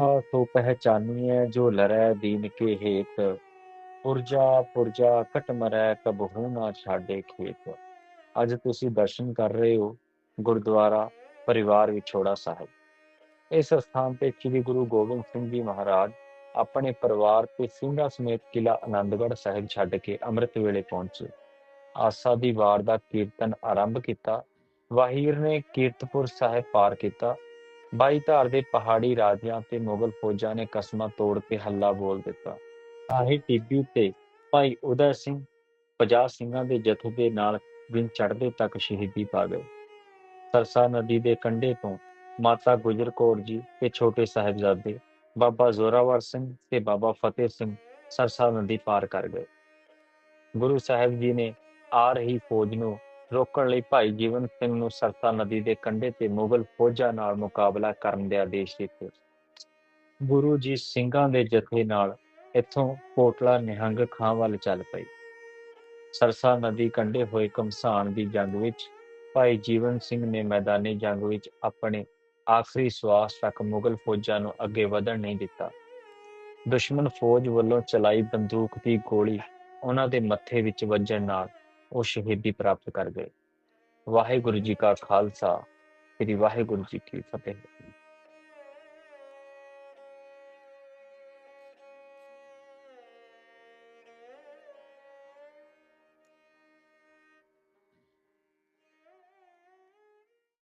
ਸੋ ਪਹਿਚਾਨੀਐ ਜੋ ਲਰੈ ਦੀਨ ਕੇ ਹੇਤ। ਪੁਰਜਾ ਪੁਰਜਾ ਕਟ ਮਰੈ ਕਬਹੂ ਨਾ ਛਾਡੇ ਖੇਤ। ਅੱਜ ਤੁਸੀਂ ਦਰਸ਼ਨ ਕਰ ਰਹੇ ਹੋ ਗੁਰਦੁਆਰਾ ਪਰਿਵਾਰ ਵਿਛੋੜਾ ਸਾਹਿਬ। ਇਸ ਸਥਾਨ ਤੇ ਸ੍ਰੀ ਗੁਰੂ ਗੋਬਿੰਦ ਸਿੰਘ ਜੀ ਮਹਾਰਾਜ ਆਪਣੇ ਪਰਿਵਾਰ ਤੇ ਸਿੰਘਾਂ ਸਮੇਤ ਕਿਲਾ ਆਨੰਦਗੜ੍ਹ ਸਾਹਿਬ ਛੱਡ ਕੇ ਅੰਮ੍ਰਿਤ ਵੇਲੇ ਪਹੁੰਚੇ। ਆਸਾ ਦੀ ਵਾਰ ਦਾ ਕੀਰਤਨ ਆਰੰਭ ਕੀਤਾ। ਵਾਹੀਰ ਨੇ ਕੀਰਤਪੁਰ ਸਾਹਿਬ ਪਾਰ ਕੀਤਾ। ਬਾਈ ਧਾਰ ਦੇ ਪਹਾੜੀ ਰਾਜਿਆਂ ਤੇ ਮੁਗਲ ਫੌਜਾਂ ਨੇ ਕਸਮਾਂ ਤੋੜ ਕੇ ਹੱਲਾ ਬੋਲ ਦਿੱਤਾ। ਆਹੀ ਟਿੱਬੀ ਤੇ ਭਾਈ ਉਦੈ ਸਿੰਘ 50 ਸਿੰਘਾਂ ਦੇ ਜਥੇ ਦੇ ਨਾਲ ਦਿਨ ਚੜ੍ਹਦੇ ਤੱਕ ਸ਼ਹੀਦੀ ਪਾ ਗਏ। ਸਰਸਾ ਨਦੀ ਦੇ ਕੰਢੇ ਤੋਂ ਮਾਤਾ ਗੁਜਰ ਕੌਰ ਜੀ ਤੇ ਛੋਟੇ ਸਾਹਿਬਜ਼ਾਦੇ, ਬਾਬਾ ਜ਼ੋਰਾਵਰ ਸਿੰਘ ਤੇ ਬਾਬਾ ਫਤਿਹ ਸਿੰਘ ਸਰਸਾ ਨਦੀ ਪਾਰ ਕਰ ਗਏ। ਗੁਰੂ ਸਾਹਿਬ ਜੀ ਨੇ ਆ ਰਹੀ ਫੌਜ ਨੂੰ ਰੋਕਣ ਲਈ ਭਾਈ ਜੀਵਨ ਸਿੰਘ ਨੂੰ ਸਰਸਾ ਨਦੀ ਦੇ ਕੰਢੇ ਤੇ ਮੁਗਲ ਫੌਜਾਂ ਨਾਲ ਮੁਕਾਬਲਾ ਕਰਨ ਦੇ ਆਦੇਸ਼ ਦਿੱਤੇ। ਗੁਰੂ ਜੀ ਸਿੰਘਾਂ ਦੇ ਜਥੇ ਨਾਲ ਇੱਥੋਂ ਕੋਟਲਾ ਨਿਹੰਗ ਖਾਂ ਵੱਲ ਚੱਲ ਪਈ। ਸਰਸਾ ਨਦੀ ਕੰਢੇ ਹੋਏ ਕਮਸਾਨ ਦੀ ਜੰਗ ਵਿੱਚ ਭਾਈ ਜੀਵਨ ਸਿੰਘ ਨੇ ਮੈਦਾਨੀ ਜੰਗ ਵਿੱਚ ਆਪਣੇ ਆਖਰੀ ਸਵਾਸ ਤੱਕ ਮੁਗਲ ਫੌਜਾਂ ਨੂੰ ਅੱਗੇ ਵਧਣ ਨਹੀਂ ਦਿੱਤਾ। ਦੁਸ਼ਮਣ ਫੌਜ ਵੱਲੋਂ ਚਲਾਈ ਬੰਦੂਕ ਦੀ ਗੋਲੀ ਉਹਨਾਂ ਦੇ ਮੱਥੇ ਵਿੱਚ ਵੱਜਣ ਨਾਲ ਉਹ ਸ਼ਹੀਦੀ ਪ੍ਰਾਪਤ ਕਰ ਗਏ। ਵਾਹਿਗੁਰੂ ਜੀ ਕਾ ਖਾਲਸਾ ਸ੍ਰੀ ਵਾਹਿਗੁਰੂ ਜੀ ਕੀ ਫਤਿਹ।